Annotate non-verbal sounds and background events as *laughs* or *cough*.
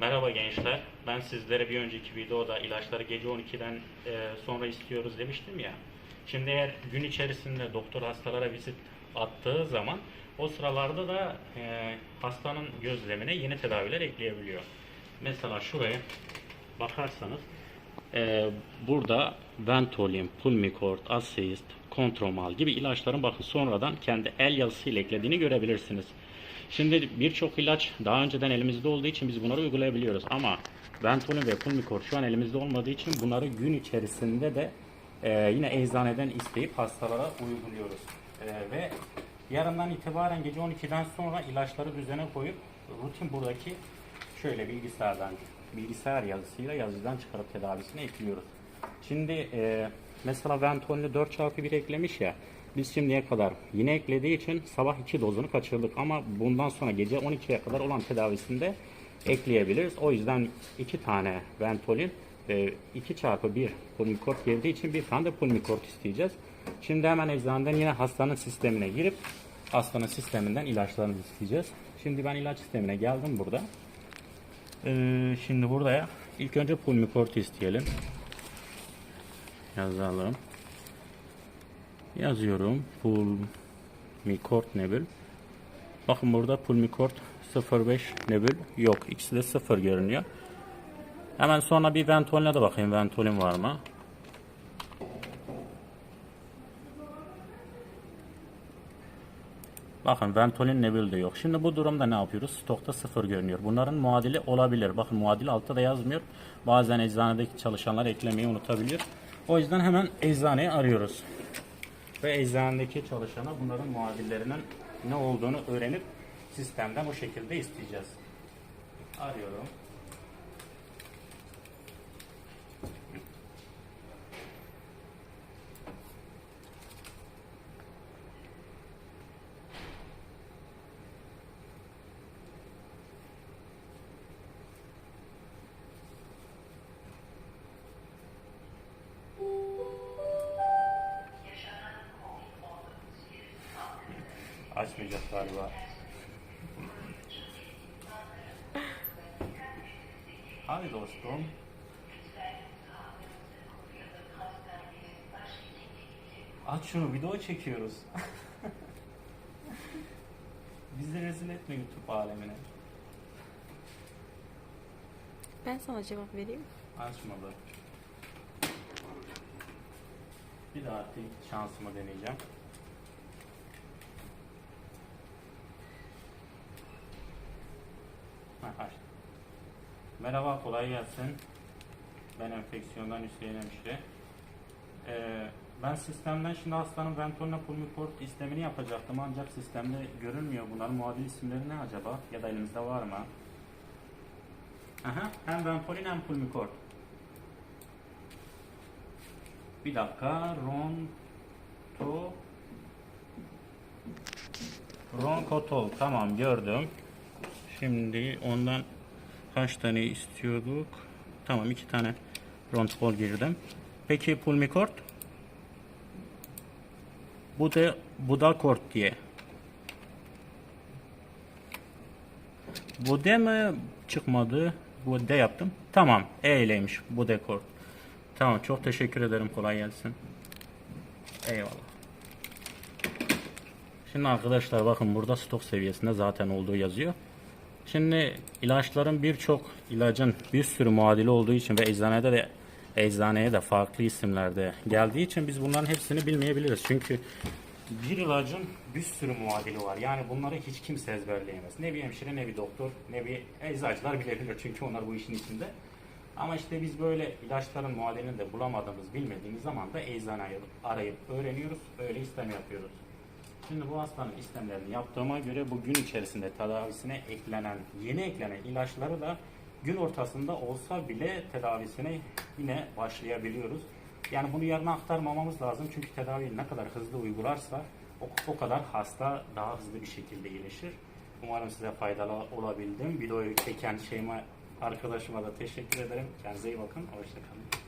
Merhaba gençler. Ben sizlere bir önceki videoda ilaçları gece 12'den e, sonra istiyoruz demiştim ya. Şimdi eğer gün içerisinde doktor hastalara vizit attığı zaman o sıralarda da e, hastanın gözlemine yeni tedaviler ekleyebiliyor. Mesela şuraya bakarsanız e, burada Ventolin, Pulmicort, Aseist, Kontromal gibi ilaçların bakın sonradan kendi el yazısıyla eklediğini görebilirsiniz. Şimdi birçok ilaç daha önceden elimizde olduğu için biz bunları uygulayabiliyoruz ama Ventolin ve Pulmicort şu an elimizde olmadığı için bunları gün içerisinde de e, yine eczaneden isteyip hastalara uyguluyoruz. E, ve yarından itibaren gece 12'den sonra ilaçları düzene koyup rutin buradaki şöyle bilgisayardan bilgisayar yazısıyla yazıdan çıkarıp tedavisine ekliyoruz. Şimdi e, mesela Ventolin'i 4x1 eklemiş ya biz şimdiye kadar yine eklediği için sabah 2 dozunu kaçırdık ama bundan sonra gece 12'ye kadar olan tedavisinde ekleyebiliriz. O yüzden 2 tane Ventolin ve 2 çarpı 1 Pulmicort girdiği için bir tane de Pulmicort isteyeceğiz. Şimdi hemen eczaneden yine hastanın sistemine girip hastanın sisteminden ilaçlarını isteyeceğiz. Şimdi ben ilaç sistemine geldim burada. Ee, şimdi buraya ilk önce Pulmicort isteyelim. Yazalım. Yazıyorum. Pulmicort Nebül. Bakın burada Pulmicort 05 Nebül yok. İkisi de 0 görünüyor. Hemen sonra bir Ventolin'e de bakayım. Ventolin var mı? Bakın Ventolin Nebül de yok. Şimdi bu durumda ne yapıyoruz? Stokta sıfır görünüyor. Bunların muadili olabilir. Bakın muadil altta da yazmıyor. Bazen eczanedeki çalışanlar eklemeyi unutabiliyor. O yüzden hemen eczaneyi arıyoruz. Ve eczanedeki çalışana bunların muadillerinin ne olduğunu öğrenip sistemden o şekilde isteyeceğiz. Arıyorum. Açmayacak galiba. Hadi dostum. Aç şunu video çekiyoruz. *laughs* Bizi rezil etme YouTube alemine. Ben sana cevap vereyim. Açmadı. Bir daha şansımı deneyeceğim. Merhaba, kolay gelsin. Ben enfeksiyondan Hüseyin Hemşire. Ee, ben sistemden şimdi hastanın Ventolina Pulmicort istemini yapacaktım ancak sistemde görünmüyor. Bunların muadil isimleri ne acaba? Ya da elinizde var mı? Aha, hem Ventolin hem Pulmicort. Bir dakika. Ronto Ronkotol. Tamam gördüm. Şimdi ondan kaç tane istiyorduk? Tamam iki tane Rontol girdim. Peki Pulmicort? Bu da Budakort diye. Bu de mi çıkmadı? Bu de yaptım. Tamam. E ileymiş. Bu dekor. Tamam. Çok teşekkür ederim. Kolay gelsin. Eyvallah. Şimdi arkadaşlar bakın burada stok seviyesinde zaten olduğu yazıyor. Şimdi ilaçların birçok ilacın bir sürü muadili olduğu için ve eczanede de eczaneye de farklı isimlerde geldiği için biz bunların hepsini bilmeyebiliriz. Çünkü bir ilacın bir sürü muadili var. Yani bunları hiç kimse ezberleyemez. Ne bir hemşire, ne bir doktor, ne bir eczacılar bilebilir. Çünkü onlar bu işin içinde. Ama işte biz böyle ilaçların muadilini de bulamadığımız, bilmediğimiz zaman da eczaneyi arayıp öğreniyoruz. Öyle istem yapıyoruz. Şimdi bu hastanın istemlerini yaptığıma göre bu gün içerisinde tedavisine eklenen, yeni eklenen ilaçları da gün ortasında olsa bile tedavisine yine başlayabiliyoruz. Yani bunu yarına aktarmamamız lazım çünkü tedaviyi ne kadar hızlı uygularsa o, o kadar hasta daha hızlı bir şekilde iyileşir. Umarım size faydalı olabildim. Videoyu çeken şeyime arkadaşıma da teşekkür ederim. Kendinize iyi bakın. Hoşçakalın.